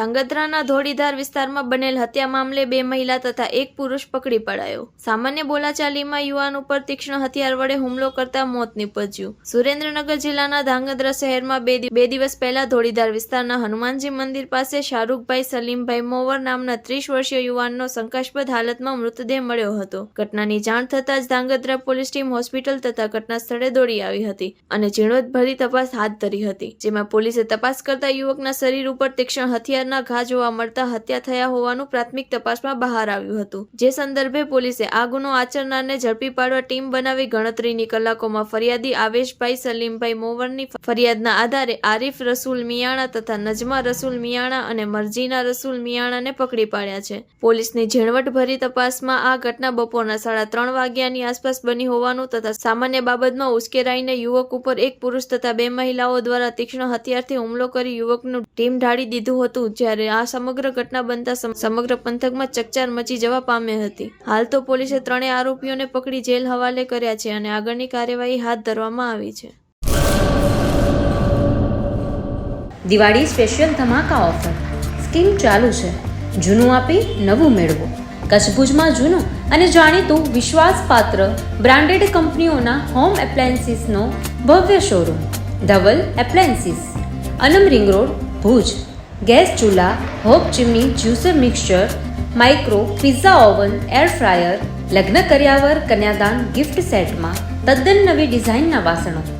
ધાંગધ્રાના ધોળીધાર વિસ્તારમાં બનેલ હત્યા મામલે બે મહિલા તથા એક પુરુષ પકડી પડાયો. સામાન્ય બોલાચાલીમાં યુવાન ઉપર તીક્ષ્ણ હથિયાર વડે હુમલો કરતા મોત નીપજ્યું. સુરેન્દ્રનગર જિલ્લાના ધાંગધ્રા શહેરમાં બે દિવસ પહેલા ધોળીધાર વિસ્તારના હનુમાનજી મંદિર પાસે શાહરૂખભાઈ સલીમભાઈ મોવર નામના ત્રીસ વર્ષીય યુવાનનો શંકાસ્પદ હાલતમાં મૃતદેહ મળ્યો હતો. ઘટનાની જાણ થતાં જ ધાંગધ્રા પોલીસ ટીમ હોસ્પિટલ તથા ઘટના સ્થળે દોડી આવી હતી અને ઝીણવટભરી તપાસ હાથ ધરી હતી, જેમાં પોલીસે તપાસ કરતા યુવકના શરીર ઉપર તીક્ષ્ણ હથિયારના ઘા જોવા મળતા હત્યા થયા હોવાનું પ્રાથમિક તપાસમાં બહાર આવ્યું હતું. જે સંદર્ભે પોલીસે આ ગુનો આચરનારને ઝડપી પાડવા ટીમ બનાવી ગણતરીની કલાકોમાં ફરિયાદી આવેશભાઈ સલીમભાઈ મોવરની ફરિયાદના આધારે આરીફ રસૂલ મિયાણા તથા નજમા રસૂલ મિયાણા અને મરજીના રસૂલ મિયાણાને પકડી પાડ્યા છે. પોલીસની ઝીણવટભરી તપાસમાં આ ઘટના બપોરના સાડા ત્રણ વાગ્યાની આસપાસ બની હોવાનું તથા સામાન્ય બાબતમાં ઉશ્કેરાઈને યુવક ઉપર એક પુરુષ તથા બે મહિલાઓ દ્વારા તીક્ષ્ણ હથિયારથી હુમલો કરી યુવકનું ટીમ ઢાળી દીધું હતું જ્યારે આ સમગ્ર ઘટના બનતા સમગ્ર પંથકમાં ચકચાર મચી જવા પામી હતી. હાલ તો પોલીસે ત્રણેય આરોપીઓને પકડી જેલ હવાલે કર્યા છે અને આગળની કાર્યવાહી હાથ ધરવામાં આવી છે. દિવાળી સ્પેશિયલ ધમાકા ઓફર. સ્કીમ ચાલુ છે. જૂનું આપી નવું મેળવો. કચ્છભુજમાં જૂનું અને જાણીતું વિશ્વાસપાત્ર બ્રાન્ડેડ કંપનીઓના હોમ એપ્લાયન્સીસનો ભવ્ય showroom. Dhaval appliances. Anam ring road, Bhuj. Gas ચૂલા, hob chimney juicer mixture, micro, pizza oven, air fryer, લગ્ન કર્યાવર, કન્યાદાન, ગિફ્ટ સેટમાં તદ્દન નવી ડિઝાઇનના વાસણો.